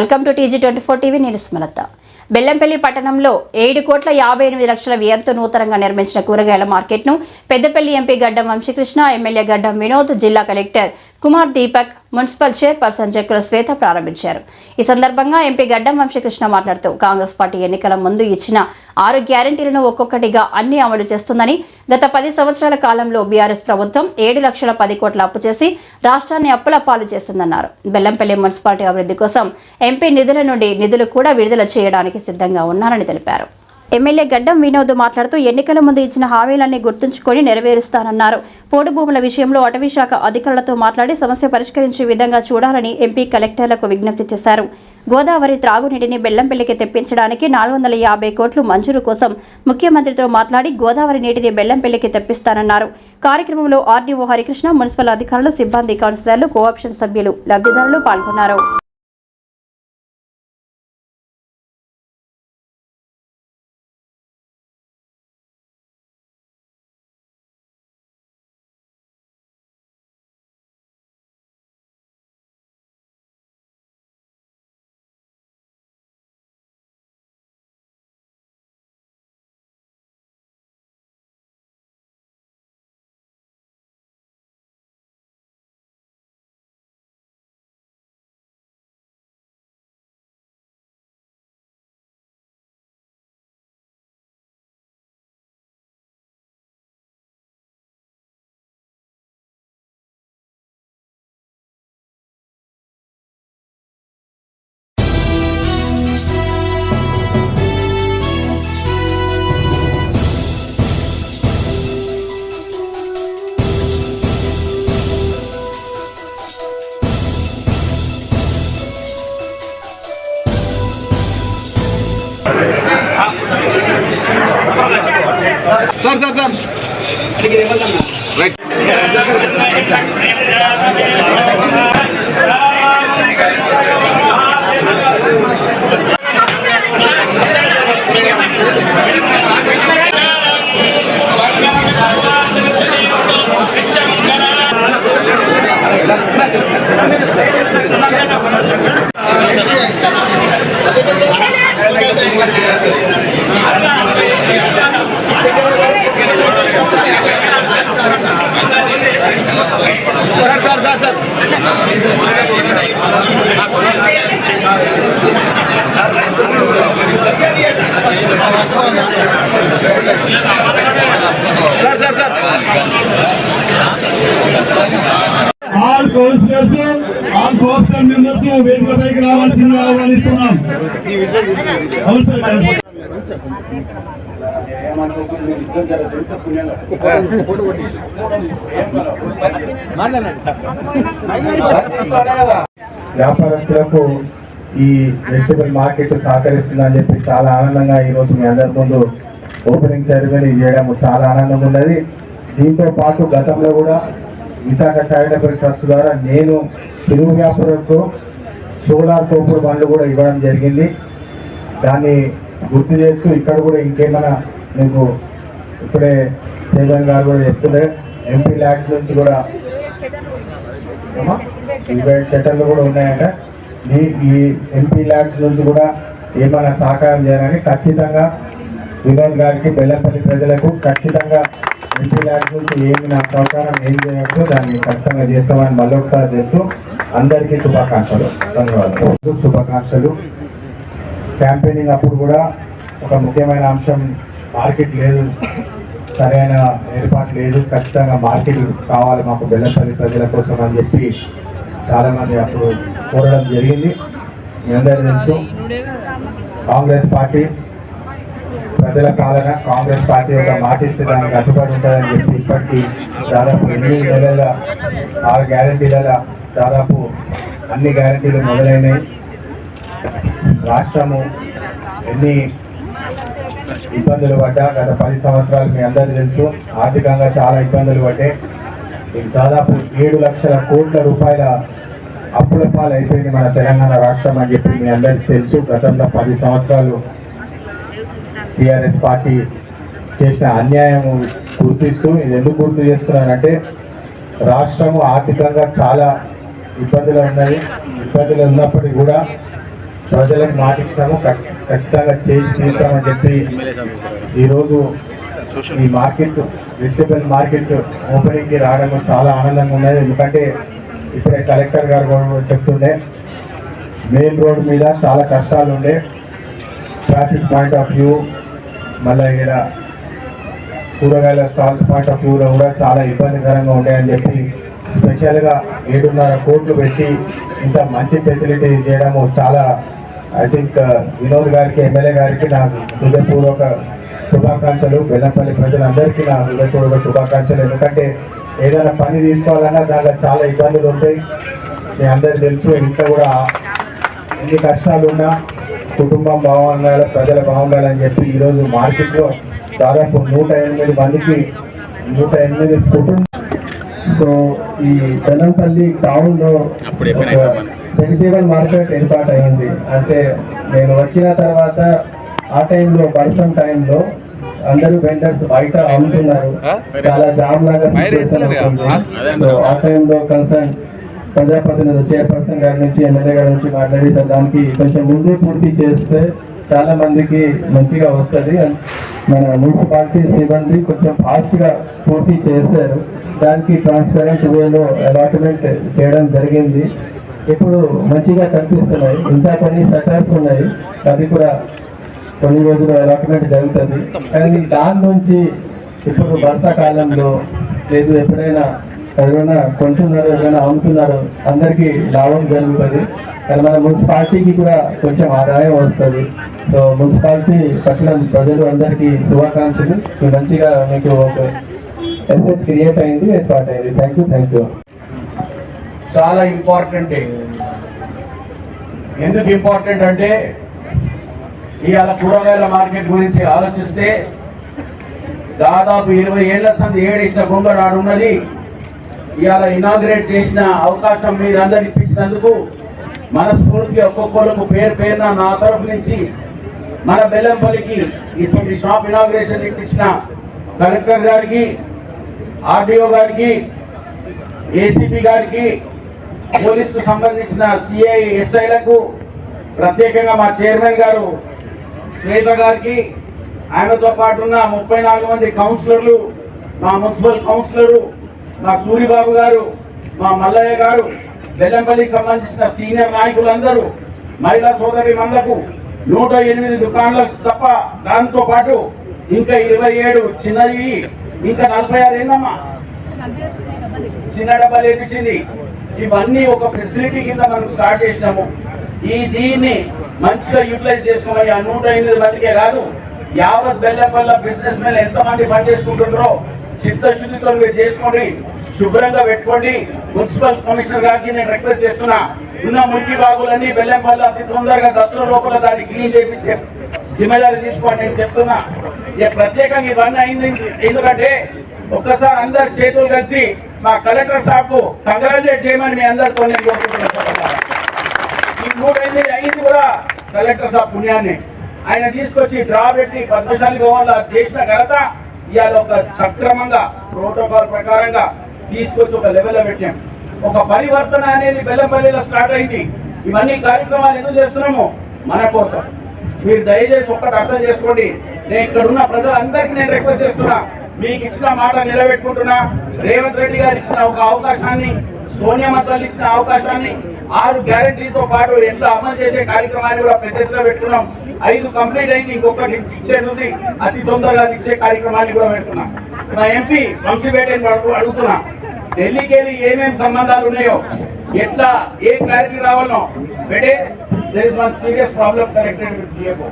Welcome to TG twenty four TV నేను స్మలత. బెల్లంపల్లి పట్టణంలో ఏడు కోట్ల యాభై ఎనిమిది లక్షల వ్యయంతో నూతనంగా నిర్మించిన కూరగాయల మార్కెట్ను పెద్దపల్లి ఎంపీ గడ్డం వంశీకృష్ణ ఎమ్మెల్యే గడ్డం వినోద్ జిల్లా collector Kumar Deepak municipal chairperson Jakkula Swetha ప్రారంభించారు. ఈ సందర్భంగా ఎంపీ గడ్డం వంశీకృష్ణ మాట్లాడుతూ కాంగ్రెస్ పార్టీ ఎన్నికల ముందు ఇచ్చిన ఆరు గ్యారంటీలను ఒక్కొక్కటిగా అన్ని అమలు చేస్తుందని గత పది సంవత్సరాల కాలంలో బీఆర్ఎస్ ప్రభుత్వం ఏడు లక్షల పది కోట్ల అప్పు చేసి రాష్ట్రాన్ని అప్పుల పాలు చేసిందన్నారు బెల్లంపల్లి మున్సిపాలిటీ అభివృద్ధి కోసం ఎంపీ నిధుల నుండి నిధులు కూడా విడుదల చేయడానికి సిద్ధంగా ఉన్నారని తెలిపారు. ఎమ్మెల్యే గడ్డం వినోద్ మాట్లాడుతూ ఎన్నికల ముందు ఇచ్చిన హామీలన్నీ గుర్తుంచుకొని నెరవేరుస్తానన్నారు. పోడు భూముల విషయంలో అటవీ శాఖ అధికారులతో మాట్లాడి సమస్య పరిష్కరించే విధంగా చూడాలని ఎంపీ కలెక్టర్లకు విజ్ఞప్తి చేశారు. గోదావరి త్రాగునీటిని బెల్లంపల్లికి తెప్పించడానికి నాలుగు వందల యాభై కోట్లు మంజూరు కోసం ముఖ్యమంత్రితో మాట్లాడి గోదావరి నీటిని బెల్లంపల్లికి తెప్పిస్తానన్నారు. కార్యక్రమంలో ఆర్డీఓ హరికృష్ణ మున్సిపల్ అధికారులు సిబ్బంది కౌన్సిలర్లు కోఆప్షన్ సభ్యులు లబ్ధిదారులు పాల్గొన్నారు. Sir sir sir Thank. sir sir sir sir sir sir sir all councillors all councillor members వేదికపైకి రావాల్సింది ఆహ్వానిస్తున్నాం అవును సార్ వ్యాపారస్తులకు ఈ వెజిటబుల్ మార్కెట్ సహకరిస్తుందని చెప్పి చాలా ఆనందంగా ఈ రోజు మీ అందరి ముందు ఓపెనింగ్ సెరమనీ చేయడం చాలా ఆనందంగా ఉన్నది. దీంతో పాటు గతంలో కూడా విశాఖ చారిటబుల్ ట్రస్ట్ ద్వారా నేను చిరు వ్యాపారులకు సోలార్ తోపుడు బండ్లు కూడా ఇవ్వడం జరిగింది. దాన్ని గుర్తు చేస్తూ ఇక్కడ కూడా ఇంకేమైనా మీకు ఇప్పుడే చైర్మన్ గారు కూడా చెప్తుండే ఎంపీ ల్యాక్స్ నుంచి కూడా ఏమా? ఇరవై కూడా ఉన్నాయంట. మీ ఈ ఎంపీ ల్యాక్స్ నుంచి కూడా ఏమైనా సహకారం చేయాలని ఖచ్చితంగా వినోద్ గారికి బెల్లంపల్లి ప్రజలకు ఖచ్చితంగా ఎంపీ ల్యాక్స్ నుంచి ఏమి నా సహకారం ఏం చేయవచ్చు దాన్ని ఖచ్చితంగా చేస్తామని మళ్ళొకసారి చెప్తూ అందరికీ శుభాకాంక్షలు. ధన్యవాదాలు. శుభాకాంక్షలు. క్యాంపెయినింగ్ అప్పుడు కూడా ఒక ముఖ్యమైన అంశం మార్కెట్ లేదు. సరైన ఏర్పాటు లేదు. ఖచ్చితంగా మార్కెట్ కావాలి మాకు బెల్లంపల్లి ప్రజల కోసం అని చెప్పి చాలామంది అప్పుడు కోరడం జరిగింది. మీ అందరూ తెలుసు కాంగ్రెస్ పార్టీ ప్రజల పాలన కాంగ్రెస్ పార్టీ ఒక మాట ఇస్తే దానికి కట్టుబడి ఉంటుందని చెప్పి ఇప్పటికీ దాదాపు ఎనిమిది నెలల ఆరు గ్యారంటీల దాదాపు అన్ని గ్యారంటీలు మొదలైనవి. రాష్ట్రము ఎన్ని ఇబ్బందులు పడ్డా. గత పది సంవత్సరాలు మీ అందరికీ తెలుసు ఆర్థికంగా చాలా ఇబ్బందులు పడ్డాయి ఇది దాదాపు ఏడు లక్షల కోట్ల రూపాయల అప్పుల పాలైపోయింది మన తెలంగాణ రాష్ట్రం అని చెప్పి మీ అందరికీ తెలుసు. గతంలో పది సంవత్సరాలు టిఆర్ఎస్ పార్టీ చేసిన అన్యాయం గుర్తిస్తూ ఇది ఎందుకు గుర్తు చేస్తున్నానంటే రాష్ట్రము ఆర్థికంగా చాలా ఇబ్బందులు ఉన్నది. ఇబ్బందులు ఉన్నప్పటికీ కూడా ప్రజలకు మాటిస్తాము ఖచ్చితంగా చేసి తీస్తామని చెప్పి ఈరోజు ఈ మార్కెట్ వెజిటబుల్ మార్కెట్ ఓపెనింగ్కి రావడం చాలా ఆనందంగా ఉన్నది. ఎందుకంటే ఇప్పుడే కలెక్టర్ గారు కూడా చెప్తుండే మెయిన్ రోడ్ మీద చాలా కష్టాలు ఉండే. ట్రాఫిక్ పాయింట్ ఆఫ్ వ్యూ మళ్ళీ ఇక్కడ కూరగాయల స్టాల్స్ పాయింట్ ఆఫ్ వ్యూలో కూడా చాలా ఇబ్బందికరంగా ఉంటాయని చెప్పి స్పెషల్గా ఏడున్నర కోట్లు పెట్టి ఇంత మంచి ఫెసిలిటీ చేయడము చాలా ఐ థింక్ వినోద్ గారికి ఎమ్మెల్యే గారికి నా హృదయపూర్వక శుభాకాంక్షలు. బెల్లంపల్లి ప్రజలందరికీ నా హృదయపూర్వక శుభాకాంక్షలు. ఎందుకంటే ఏదైనా పని తీసుకోవాలన్నా దాంట్లో చాలా ఇబ్బందులు ఉంటాయి. మీ అందరికీ తెలుసు ఇంకా కూడా ఎన్ని కష్టాలు ఉన్నా కుటుంబం బాగుండాలి ప్రజలు బాగుండాలని చెప్పి ఈరోజు మార్కెట్లో దాదాపు నూట ఎనిమిది మందికి నూట ఎనిమిది కుటుంబం సో ఈ బెల్లంపల్లి టౌన్లో వెజిటేబుల్ మార్కెట్ ఏర్పాటు అయింది. అంటే నేను వచ్చిన తర్వాత ఆ టైంలో వర్షం టైంలో అందరూ వెండర్స్ బయట అమ్ముతున్నారు. చాలా జామ్ లాగా ఆ టైంలో కన్సర్న్ ప్రజాప్రతినిధులు చైర్పర్సన్ గారి నుంచి ఎమ్మెల్యే గారి నుంచి మాట్లాడి దానికి కొంచెం ముందే పూర్తి చేస్తే చాలా మందికి మంచిగా వస్తుంది. మన మున్సిపాలిటీ సిబ్బంది కొంచెం ఫాస్ట్గా పూర్తి చేశారు. దానికి ట్రాన్స్పరెంట్ వేలో అలాట్మెంట్ చేయడం జరిగింది. ఇప్పుడు మంచిగా కనిపిస్తున్నాయి. ఇంకా కొన్ని సెటర్స్ ఉన్నాయి. అది కూడా కొన్ని రోజులు అలాట్మెంట్ జరుగుతుంది. కానీ దాని నుంచి ఇప్పుడు వర్షాకాలంలో లేదు ఎప్పుడైనా ఎవరైనా కొంటున్నారు ఎవరైనా అమ్ముతున్నారు అందరికీ లాభం జరుగుతుంది. కానీ మన మున్సిపాలిటీకి కూడా కొంచెం ఆదాయం వస్తుంది. సో మున్సిపాలిటీ పట్టణం ప్రజలు అందరికీ శుభాకాంక్షలు. మంచిగా మీకు ఒక ఎసెట్ క్రియేట్ అయింది ఏర్పాటు అయింది థ్యాంక్ యూ థ్యాంక్ యూ చాలా ఇంపార్టెంట్ ఎందుకు ఇంపార్టెంట్ అంటే ఇవాళ కూరగాయల మార్కెట్ గురించి ఆలోచిస్తే దాదాపు ఇరవై ఏళ్ళ సంది ఏడేసిన గుంగడాడు ఉన్నది. ఇవాళ ఇనాగ్రేట్ చేసిన అవకాశం మీరందరూ ఇప్పించినందుకు మనస్ఫూర్తి ఒక్కొక్కరికి పేరు పేరున నా తరఫు నుంచి మన బెల్లంపల్లికి ఇటువంటి షాప్ ఇనాగ్రేషన్ ఇప్పించిన కలెక్టర్ గారికి ఆర్డీఓ గారికి ఏసీపీ గారికి పోలీసుకు సంబంధించిన సిఐ ఎస్ఐలకు ప్రత్యేకంగా మా చైర్మన్ గారు శ్వేత గారికి ఆయనతో పాటు ఉన్న ముప్పై నాలుగు మంది కౌన్సిలర్లు మా మున్సిపల్ కౌన్సిలరు మా సూరిబాబు గారు మా మల్లయ్య గారు బెల్లంపల్లికి సంబంధించిన సీనియర్ నాయకులందరూ మహిళా సోదరి మందకు నూట ఎనిమిది దుకాణాలకు తప్ప దాంతో పాటు ఇంకా ఇరవై ఏడు చిన్నవి ఇంకా నలభై ఆరు ఏందమ్మా? చిన్న డబ్బాలు వేపించింది ఇవన్నీ ఒక ఫెసిలిటీ కింద మనం స్టార్ట్ చేసినాము. ఈ దీన్ని మంచిగా యూటిలైజ్ చేసుకోమని ఆ నూట ఎనిమిది మందికే కాదు యావత్ బెల్లంపల్ల బిజినెస్ మెన్ ఎంతమంది పని చేసుకుంటున్నారో చిత్తశుద్ధితో మీరు చేసుకోండి శుభ్రంగా పెట్టుకోండి. మున్సిపల్ కమిషనర్ గారికి నేను రిక్వెస్ట్ చేస్తున్నా ఉన్న మురికి బాగులన్నీ బెల్లంపల్ల అతి తొందరగా దసరా లోపల దాన్ని క్లీన్ చేయించే జిమ్మేదారి తీసుకోండి నేను చెప్తున్నా. ఇక ప్రత్యేకంగా ఇవన్నీ అయింది. ఎందుకంటే ఒక్కసారి అందరు చేతులు కలిసి మా కలెక్టర్ సాబ్ కంగ్రాచులేట్ చేయమని మీ అందరితో నేను కోరుకుంటున్నాను ఈ మూడు ఎనిమిది అయింది కూడా కలెక్టర్ సాబ్ పుణ్యాన్ని. ఆయన తీసుకొచ్చి డ్రా పెట్టి పద్మశాలి గోవాల చేసిన ఘనత ఇవాళ ఒక సక్రమంగా ప్రోటోకాల్ ప్రకారంగా తీసుకొచ్చి ఒక లెవెల్లో పెట్టాం. ఒక పరివర్తన అనేది బెల్లంపల్లిలో స్టార్ట్ అయింది. ఇవన్నీ కార్యక్రమాలు ఎందుకు చేస్తున్నాము మన కోసం. మీరు దయచేసి ఒక్కటి అర్థం చేసుకోండి. నేను ఇక్కడ ఉన్న ప్రజలందరికీ నేను రిక్వెస్ట్ చేస్తున్నా. మీకు ఇచ్చిన మాట నిలబెట్టుకుంటున్నా. రేవంత్ రెడ్డి గారు ఇచ్చిన ఒక అవకాశాన్ని సోనియా తల్లి ఇచ్చిన అవకాశాన్ని ఆరు గ్యారంటీతో పాటు ఎట్లా అమలు చేసే కార్యక్రమాన్ని కూడా పెద్ద ఎత్తున పెట్టుకున్నాం. ఐదు కంప్లీట్ అయింది ఇంకొకటి ఇచ్చేది ఉంది అతి తొందరగా ఇచ్చే కార్యక్రమాన్ని కూడా పెట్టుకున్నాం. మా ఎంపీ వంశీపేటని అడుగుతున్నా. ఢిల్లీకి వెళ్ళి ఏమేమి సంబంధాలు ఉన్నాయో ఎట్లా ఏ క్లారిటీ రావాలో but there is one serious problem connected with GFO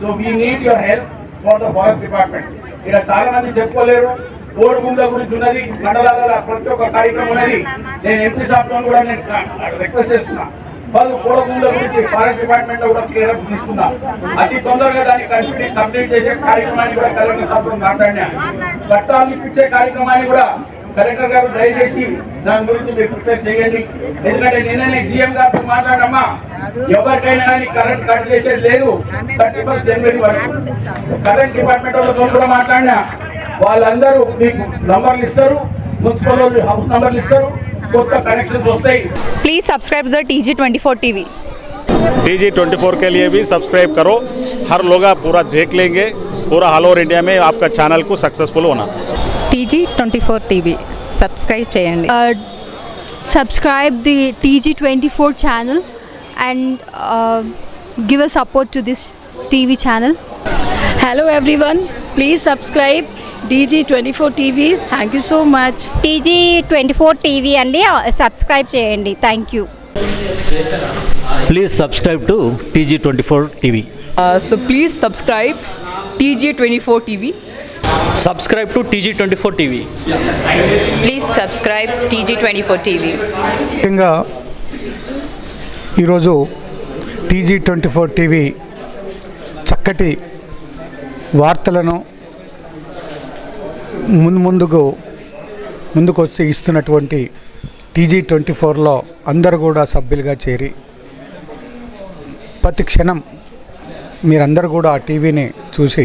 so we need your help for the forest department ఇక్కడ చాలా మంది చెప్పుకోలేరు. కోడిగుండ్ల గురించి ఉన్నది మండలాల ప్రతి ఒక్క కార్యక్రమం ఉన్నది. నేను ఎంపీ సాబ్ కూడా నేను రిక్వెస్ట్ చేస్తున్నా. వాళ్ళు కోడగుండ్ల గురించి ఫారెస్ట్ డిపార్ట్మెంట్లో కూడా క్లియరెన్స్ తీసుకున్నా అతి తొందరగా దాన్ని కంప్లీట్ కంప్లీట్ చేసే కార్యక్రమాన్ని కూడా కలెక్టర్ సాబ్ మాట్లాడినా. చట్టాలు ఇప్పించే కార్యక్రమాన్ని కూడా కలెక్టర్ గారు దయచేసి దాని గురించి మీరు ప్రిపేర్ చేయండి ఎందుకంటే నిన్ననే జీఎం గారితో మాట్లాడమ్మా ఎవరికైనా కానీ కరెంట్ కట్ చేసేది లేదు థర్టీ ఫస్ట్ జనవరి వరకు కరెంట్ డిపార్ట్మెంట్ వాళ్ళతో కూడా మాట్లాడినా వాళ్ళందరూ మీకు నంబర్లు ఇస్తారు మున్సిపల్ వాళ్ళు హౌస్ నంబర్లు ఇస్తారు కొత్త కనెక్షన్స్ వస్తాయి Please subscribe to the TG24 TV. T G twenty four के लिए भी सब्सक्राइब करो हर लोग आप पूरा देख लेंगे पूरा ऑल ओवर इंडिया में आपका चैनल को सक्सेसफुल होना టీజీ ట్వంటీ సబ్స్క్రైబ్ చేయండి. Subscribe the TG twenty four channel and give a support to this TV channel hello everyone please subscribe TG twenty four TV thank you so much TG twenty four TV అండి. Subscribe చేయండి. Thank you please subscribe to TG twenty four TV so please subscribe TG twenty four TV Subscribe to TG24 TV. Please subscribe TG twenty four TV ముఖ్యంగా ఈరోజు TG twenty four TV చక్కటి వార్తలను ముందు ముందుకు ముందుకు వచ్చి ఇస్తున్నటువంటి టీజీ ట్వంటీ ఫోర్లో అందరూ కూడా సభ్యులుగా చేరి ప్రతి క్షణం మీరందరూ కూడా ఆ టీవీని చూసి